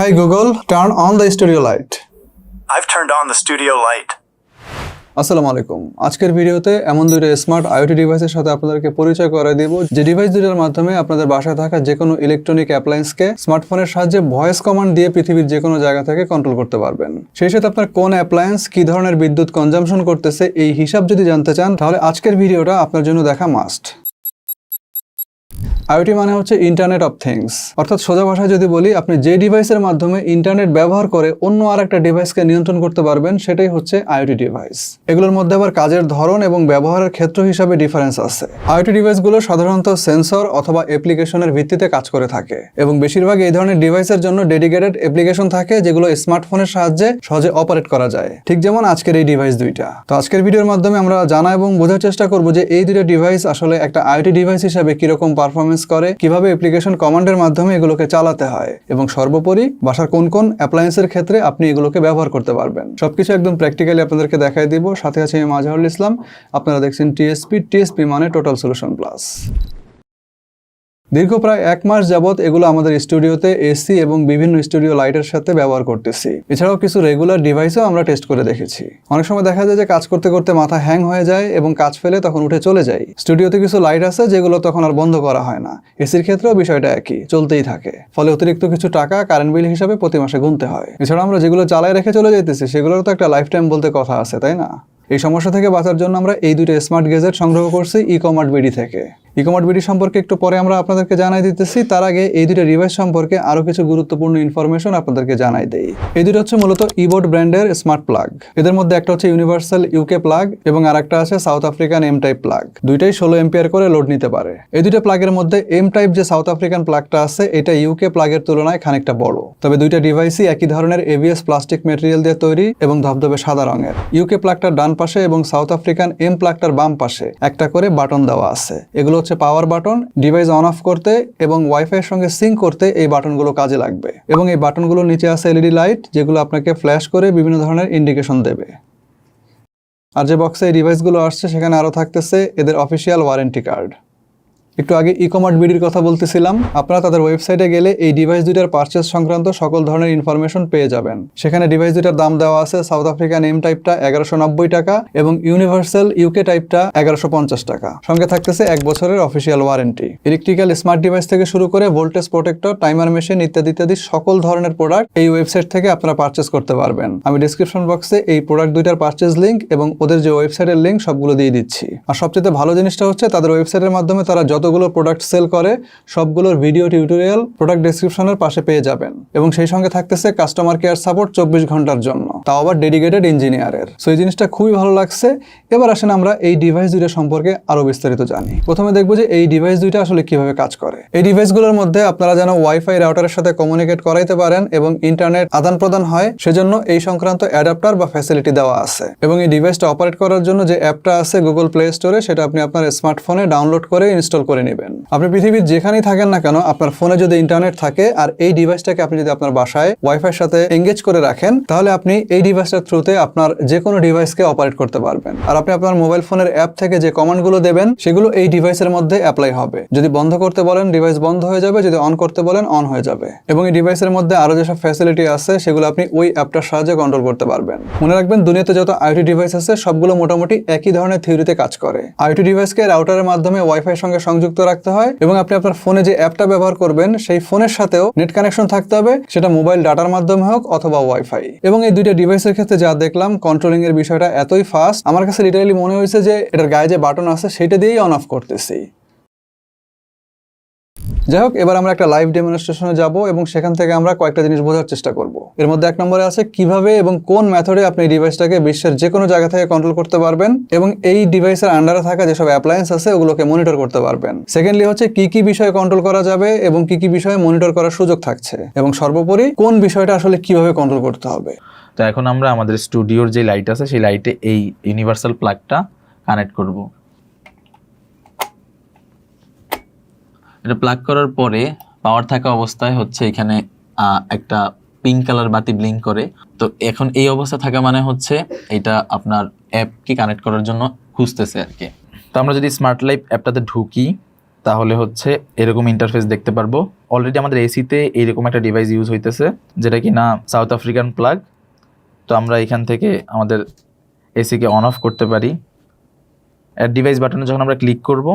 Hey Google, turn on the studio light. I've turned on the studio light. আসসালামু আলাইকুম। আজকের ভিডিওতে এমন দুটো স্মার্ট আইওটি ডিভাইসের সাথে আপনাদেরকে পরিচয় করে দেব। যে ডিভাইস দুইটার মাধ্যমে আপনাদের বাসায় থাকা যে কোনো ইলেকট্রনিক অ্যাপ্লায়েন্সকে স্মার্টফোনের সাহায্যে ভয়েস কমান্ড দিয়ে পৃথিবীর যে কোনো জায়গা থেকে কন্ট্রোল করতে পারবেন। সেই সাথে আপনার কোন অ্যাপ্লায়েন্স কি ধরনের বিদ্যুৎ কনজামশন করতেছে এই হিসাব যদি জানতে চান তাহলে আজকের ভিডিওটা আপনার জন্য দেখা মাস্ট আইওটি মানে হচ্ছে ইন্টারনেট অফ থিংস অর্থাৎ সোজা ভাষায় যদি বলি, আপনি যে ডিভাইসের মাধ্যমে ইন্টারনেট ব্যবহার করে অন্য আর একটা ডিভাইসকে নিয়ন্ত্রণ করতে পারবেন, সেটাই হচ্ছে আইওটি ডিভাইস এগুলোর মধ্যে আবার কাজের ধরন এবং ব্যবহারের ক্ষেত্র হিসাবে ডিফারেন্স আছে। আইওটি ডিভাইসগুলো সাধারণত সেন্সর অথবা অ্যাপ্লিকেশনের ভিত্তিতে কাজ করে থাকে এবং বেশিরভাগ এই ধরনের ডিভাইসের জন্য ডেডিকেটেড অ্যাপ্লিকেশন থাকে, যেগুলো স্মার্টফোনের সাহায্যে সহজে অপারেট করা যায়। ঠিক যেমন আজকের এই ডিভাইস দুইটা। তো আজকের ভিডিওর মাধ্যমে আমরা জানা এবং বোঝার চেষ্টা করব যে এই দুইটা ডিভাইস আসলে একটা আইওটি ডিভাইস হিসাবে কীরকম পারফরমেন্স করে, কীভাবে অ্যাপ্লিকেশন কমান্ডের মাধ্যমে এগুলোকে চালাতে হয় এবং সর্বোপরি বাসার কোন কোন অ্যাপ্লায়েন্সের ক্ষেত্রে আপনি এগুলোকে ব্যবহার করতে পারবেন। সবকিছু একদম প্র্যাকটিক্যালি আপনাদেরকে দেখাই দিব। সাথে আছে আমি মাজাহুল ইসলাম। আপনারা দেখছেন টিএসপি টিএসপি মানে টোটাল সলিউশন প্লাস দীর্ঘ প্রায় এক মাস যাবত এগুলো আমাদের স্টুডিওতে এসি এবং বিভিন্ন স্টুডিও লাইটের সাথে ব্যবহার করতেছি। এছাড়াও কিছু রেগুলার ডিভাইসও আমরা টেস্ট করে দেখেছি। অনেক সময় দেখা যায় যে কাজ করতে করতে মাথা হ্যাং হয়ে যায় এবং কাজ ফেলে তখন উঠে চলে যায় স্টুডিওতে কিছু লাইট আছে যেগুলো তখন আর বন্ধ করা হয় না। এসির ক্ষেত্রেও বিষয়টা একই, চলতেই থাকে। ফলে অতিরিক্ত কিছু টাকা কারেন্ট বিল হিসাবে প্রতি মাসে গুনতে হয়। এছাড়া আমরা যেগুলো চালায় রেখে চলে যেতেছি সেগুলোর তো একটা লাইফ টাইম বলতে কথা আছে, তাই না? এই সমস্যা থেকে বাঁচার জন্য আমরা এই দুটো স্মার্ট গেজেট সংগ্রহ করছি ই কমার্ট বিডি থেকে। ই কমার্ট বিডি সম্পর্কে একটু পরে আমরা আপনাদেরকে জানাই দিতেছি। তার আগে এই দুটো ডিভাইস সম্পর্কে আরও কিছু গুরুত্বপূর্ণ ইনফরমেশন আপনাদেরকে জানাই দেই। এই দুটো হচ্ছে মূলত ইবোর্ড ব্র্যান্ডের স্মার্ট প্লাগ এদের মধ্যে একটা হচ্ছে ইউনিভার্সাল ইউকে প্লাগ এবং আর একটা আছে South African M type plug দুইটাই ষোলো এম্পিয়ার করে লোড নিতে পারে। এই দুটো প্লাগের মধ্যে এম টাইপ যে সাউথ আফ্রিকান প্লাগটা আছে, এটা ইউকে প্লাগের তুলনায় খানিকটা বড়। তবে দুইটা ডিভাইসই একই ধরনের এবিএস প্লাস্টিক মেটেরিয়াল দিয়ে তৈরি এবং ধবধবে সাদা রঙের। ইউকে প্লাগটার ডান পাশে এবং সাউথ আফ্রিকান এম প্লাগটার বাম পাশে একটা করে বাটন দেওয়া আছে। এগুলো হচ্ছে power button device on off করতে এবং ওয়াইফাই এর সঙ্গে সিঙ্ক করতে এই বাটনগুলো কাজে লাগবে। এবং এই বাটনগুলোর নিচে আছে এলইডি লাইট যেগুলো আপনাকে ফ্ল্যাশ করে বিভিন্ন ধরনের ইন্ডিকেশন দেবে। আর যে বক্সে এই ডিভাইসগুলো আসছে, সেখানে আরও থাকতেছে এদের অফিসিয়াল ওয়ারেন্টি কার্ড একটু আগে ই কমার্ট বিডির কথা বলতেছিলাম, আপনারা তাদের ওয়েবসাইটে গেলে এই ডিভাইস দুইটার পারচেস সংক্রান্ত সকল ধরনের ইনফরমেশন পেয়ে যাবেন। সেখানে ডিভাইস দুইটার দাম দেওয়া আছে সাউথ আফ্রিকান এম টাইপটা এগারোশো নব্বই টাকা এবং ইউনিভার্সাল ইউকে টাইপটা এগারোশো পঞ্চাশ টাকা। সঙ্গে থাকতেছে এক বছরের official warranty electrical smart device থেকে শুরু করে ভোল্টেজ প্রোটেক্টর টাইমার মেশিন ইত্যাদি ইত্যাদি সকল ধরনের প্রোডাক্ট এই ওয়েবসাইট থেকে আপনারা পারচেস করতে পারবেন। আমি ডিসক্রিপশন বক্সে এই প্রোডাক্ট দুইটার পারচেস লিঙ্ক এবং ওদের যে ওয়েবসাইটের লিঙ্ক সবগুলো দিয়ে দিচ্ছি। আর সবচেয়ে ভালো জিনিসটা হচ্ছে তাদের ওয়েবসাইটের মাধ্যমে তারা যতগুলো প্রোডাক্ট সেল করে, সবগুলোর ভিডিও টিউটোরিয়াল প্রোডাক্ট ডিসক্রিপশনের পাশে পেয়ে যাবেন। এবং সেই সঙ্গে থাকতেছে কাস্টমার কেয়ার সাপোর্ট চব্বিশ ঘণ্টার জন্য। তাও আবার ডেডিকেটেড ইঞ্জিনিয়ারের সো এই জিনিসটা খুবই ভালো লাগছে। এবার আসেন আমরা এই ডিভাইস দুইটা সম্পর্কে আরও বিস্তারিত জানি। প্রথমে দেখব যে এই ডিভাইস দুইটা আসলে কীভাবে কাজ করে। এই ডিভাইসগুলোর মধ্যে আপনারা যেন ওয়াইফাই রাউটারের সাথে কমিউনিকেট করাইতে পারেন এবং ইন্টারনেট আদান প্রদান হয়, সেজন্য এই সংক্রান্ত অ্যাডাপ্টার বা ফ্যাসিলিটি দেওয়া আছে। এবং এই ডিভাইসটা অপারেট করার জন্য যে অ্যাপটা আছে গুগল প্লে স্টোরে সেটা আপনি আপনার স্মার্টফোনে ডাউনলোড করে ইনস্টল করে নেবেন। আপনি পৃথিবীর যেখানেই থাকেন না কেন, আপনার ফোনে যদি ইন্টারনেট থাকে, আর এই ডিভাইসটাকে আপনি যদি আপনার বাসায় ওয়াইফাইয়ের সাথে এঙ্গেজ করে রাখেন, তাহলে আপনি এই ডিভাইসটার থ্রুতে আপনার যে কোনো ডিভাইসকে অপারেট করতে পারবেন। আর আপনি আপনার মোবাইল ফোনের অ্যাপ থেকে যে কমান্ডগুলো দেবেন, সেগুলো এই ডিভাইসের মধ্যে অ্যাপ্লাই হবে। যদি বন্ধ করতে বলেন ডিভাইস বন্ধ হয়ে যাবে, যদি অন করতে বলেন অন হয়ে যাবে। এবং এই ডিভাইসের মধ্যে আরও যেসব ফ্যাসিলিটি আছে, সেগুলো আপনি ওই অ্যাপটার সাহায্যে কন্ট্রোল করতে পারবেন। মনে রাখবেন, দুনিয়াতে যত আইটি ডিভাইস আছে, সবগুলো মোটামুটি একই ধরনের থিওরিতে কাজ করে। আইটি ডিভাইসকে রাউটারের মাধ্যমে ওয়াইফাই সঙ্গে সংযুক্ত রাখতে হয় এবং আপনি আপনার ফোনে যে অ্যাপটা ব্যবহার করবেন, সেই ফোনের সাথেও নেট কানেকশন থাকতে হবে, সেটা মোবাইল ডাটার মাধ্যমে হোক অথবা ওয়াইফাই এবং এই দুইটা ডিভাইসের ক্ষেত্রে যা দেখলাম কন্ট্রোলিং এর বিষয়টা এতই ফাস্ট আমার কাছে লিটারালি মনে হয়েছে যে এটার গায়ে যে বাটন আছে, সেটা দিয়েই অন অফ করতেছি। যাই হোক, এবার আমরা একটা লাইভ ডেমনস্ট্রেশনে যাব এবং সেখান থেকে আমরা কয়েকটা জিনিস বোঝার চেষ্টা করব। এর মধ্যে এক নম্বরে আছে কীভাবে এবং কোন মেথডে আপনি ডিভাইসটাকে বিশ্বের যে কোনো জায়গা থেকে কন্ট্রোল করতে পারবেন এবং এই ডিভাইসের আন্ডারে থাকা যেসব অ্যাপ্লায়েন্স আছে, ওগুলোকে মনিটর করতে পারবেন। সেকেন্ডলি হচ্ছে কি কি বিষয়ে কন্ট্রোল করা যাবে এবং কি কি বিষয়ে মনিটর করার সুযোগ থাকছে এবং সর্বোপরি কোন বিষয়টা আসলে কীভাবে কন্ট্রোল করতে হবে। তো এখন আমরা আমাদের স্টুডিওর যে লাইট আছে, সেই লাইটে এই ইউনিভার্সাল প্লাগটা কানেক্ট করব। এটা প্লাগ করার পরে পাওয়ার থাকা অবস্থায় হচ্ছে এখানে একটা পিঙ্ক কালার বাতি ব্লিঙ্ক করে। তো এখন এই অবস্থা থাকা মানে হচ্ছে এটা আপনার অ্যাপকে কানেক্ট করার জন্য খুঁজতেছে আর কি। তো আমরা যদি স্মার্ট লাইফ অ্যাপটাতে ঢুকি, তাহলে হচ্ছে এরকম ইন্টারফেস দেখতে পারব। অলরেডি আমাদের এসিতে এইরকম একটা ডিভাইস ইউজ হইতেছে, যেটা কি না সাউথ আফ্রিকান প্লাগ তো আমরা এখান থেকে আমাদের এসিকে অন অফ করতে পারি। ডিভাইস বাটনে যখন আমরা ক্লিক করব,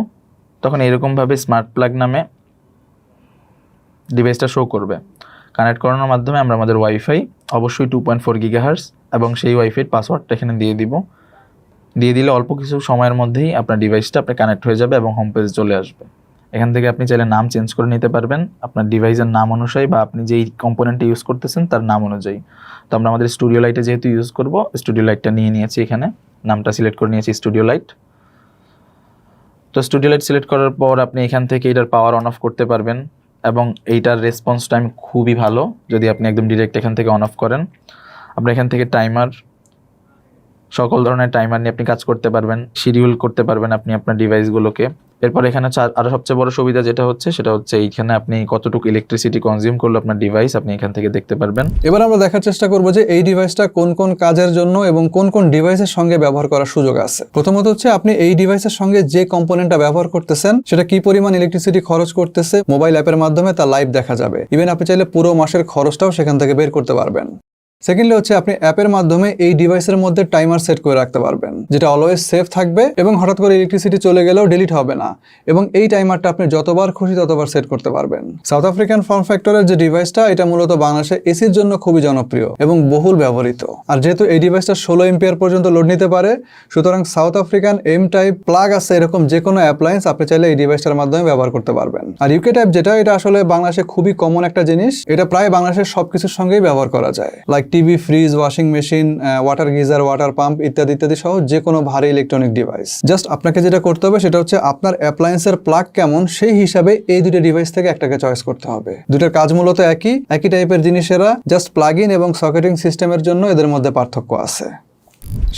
তখন এরকমভাবে স্মার্ট প্লাগ নামে ডিভাইসটা শো করবে। কানেক্ট করানোর মাধ্যমে আমরা আমাদের ওয়াইফাই অবশ্যই টু পয়েন্ট ফোর গিগাহার্স এবং সেই ওয়াইফাইয়ের পাসওয়ার্ডটা এখানে দিয়ে দিব। দিয়ে দিলে অল্প কিছু সময়ের মধ্যেই আপনার ডিভাইসটা আপনার কানেক্ট হয়ে যাবে এবং হোম পেজে চলে আসবে। এখান থেকে আপনি চাইলে নাম চেঞ্জ করে নিতে পারবেন। আপনার ডিভাইসের নাম অনুযায়ী বা আপনি যেই কম্পোনেন্টটা ইউজ করতেছেন তার নাম অনুযায়ী। তো আমরা আমাদের স্টুডিও লাইটে যেহেতু ইউজ করব স্টুডিও লাইটটা নিয়ে নিয়েছি এখানে। নামটা সিলেক্ট করে নিয়েছি স্টুডিও লাইট তো স্টুডিও লাইট সিলেক্ট করার পর আপনি এখান থেকে এটার পাওয়ার অন অফ করতে পারবেন এবং এইটার রেসপন্স টাইম খুবই ভালো, যদি আপনি একদম ডিরেক্ট এখান থেকে অন অফ করেন। আপনি এখান থেকে টাইমার সকল ধরনের টাইমার নিয়ে আপনি কাজ করতে পারবেন শিডিউল করতে পারবেন আপনি আপনার ডিভাইসগুলোকে এরপর এখানে চা- আরও সবচেয়ে বড় সুবিধা যেটা হচ্ছে, সেটা হচ্ছে এইখানে আপনি কতটুকু ইলেকট্রিসিটি কনজিউম করল আপনার ডিভাইস আপনি এখান থেকে দেখতে পারবেন। এবার আমরা দেখার চেষ্টা করব যে এই ডিভাইসটা কোন কোন কাজের জন্য এবং কোন কোন ডিভাইসের সঙ্গে ব্যবহার করার সুযোগ আছে। প্রথমত হচ্ছে আপনি এই ডিভাইসের সঙ্গে যে কম্পোনেন্টটা ব্যবহার করতেছেন, সেটা কি পরিমাণ ইলেকট্রিসিটি খরচ করতেছে মোবাইল অ্যাপের মাধ্যমে তা লাইভ দেখা যাবে। ইভেন আপনি চাইলে পুরো মাসের খরচটাও সেখান থেকে বের করতে পারবেন। সেকেন্ডলি হচ্ছে আপনি অ্যাপের মাধ্যমে এই ডিভাইসের মধ্যে টাইমার সেট করে রাখতে পারবেন, যেটা অলওয়েজ সেফ থাকবে এবং হঠাৎ করে ইলেকট্রিসিটি চলে গেলেও ডিলিট হবে না এবং এই টাইমারটা আপনি যতবার খুশি ততবার সেট করতে পারবেন। সাউথ আফ্রিকান ফর্ম ফ্যাক্টরের যে ডিভাইসটা, এটা মূলত বাংলাদেশে এসির জন্য খুবই জনপ্রিয় এবং বহুল ব্যবহৃত। আর যেহেতু এই ডিভাইসটা ষোলো এম্পিয়ার পর্যন্ত লোড নিতে পারে, সুতরাং South African M type plug আছে এরকম যে কোনো অ্যাপ্লায়েন্স আপনি চাইলে এই ডিভাইসটার মাধ্যমে ব্যবহার করতে পারবেন। আর ইউকে টাইপ যেটা, এটা আসলে বাংলাদেশে খুবই কমন একটা জিনিস, এটা প্রায় বাংলাদেশের সবকিছুর সঙ্গেই ব্যবহার করা যায়। Like TV, fridge, washing machine water geyser water pump ইত্যাদি ইত্যাদি সহ যে কোনো ভারী ইলেকট্রনিক ডিভাইস জাস্ট আপনাকে যেটা করতে হবে সেটা হচ্ছে আপনার অ্যাপ্লায়েন্সের প্লাগ কেমন সেই হিসাবে এই দুটো ডিভাইস থেকে একটাকে চয়েস করতে হবে। দুটার কাজ মূলত একই একই টাইপের জিনিসেরা জাস্ট প্লাগ ইন এবং সকেটিং সিস্টেমের জন্য এদের মধ্যে পার্থক্য আছে।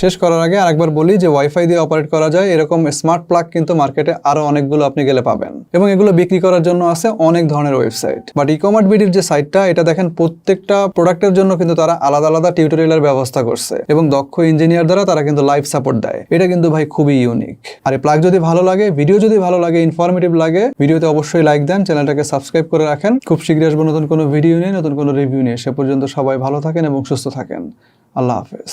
শেষ করার আগে আরেকবার বলি যে ওয়াইফাই দিয়ে অপারেট করা যায়। এরকম স্মার্ট প্লাগ কিন্তু মার্কেটে আরও অনেকগুলো আপনি গেলে পাবেন। এবং এগুলো বিক্রি করার জন্য আছে অনেক ধরনের ওয়েবসাইট বাট ই কমার্ট বিডির যে সাইটটা এটা দেখেন প্রত্যেকটা প্রোডাক্টের জন্য কিন্তু তারা আলাদা আলাদা টিউটোরিয়ালের ব্যবস্থা করছে। এবং দক্ষ ইঞ্জিনিয়ার দ্বারা তারা কিন্তু লাইভ সাপোর্ট দেয়। এটা কিন্তু ভাই খুবই ইউনিক আর এই প্লাগ যদি ভালো লাগে ভিডিও যদি ভালো লাগে ইনফরমেটিভ লাগে ভিডিওতে অবশ্যই লাইক দেন চ্যানেলটাকে সাবস্ক্রাইব করে রাখেন। খুব শীঘ্রই আসব নতুন কোনো ভিডিও নিয়ে, নতুন কোনো রিভিউ নিয়ে। সে পর্যন্ত সবাই ভালো থাকেন এবং সুস্থ থাকেন। আল্লাহ হাফেজ।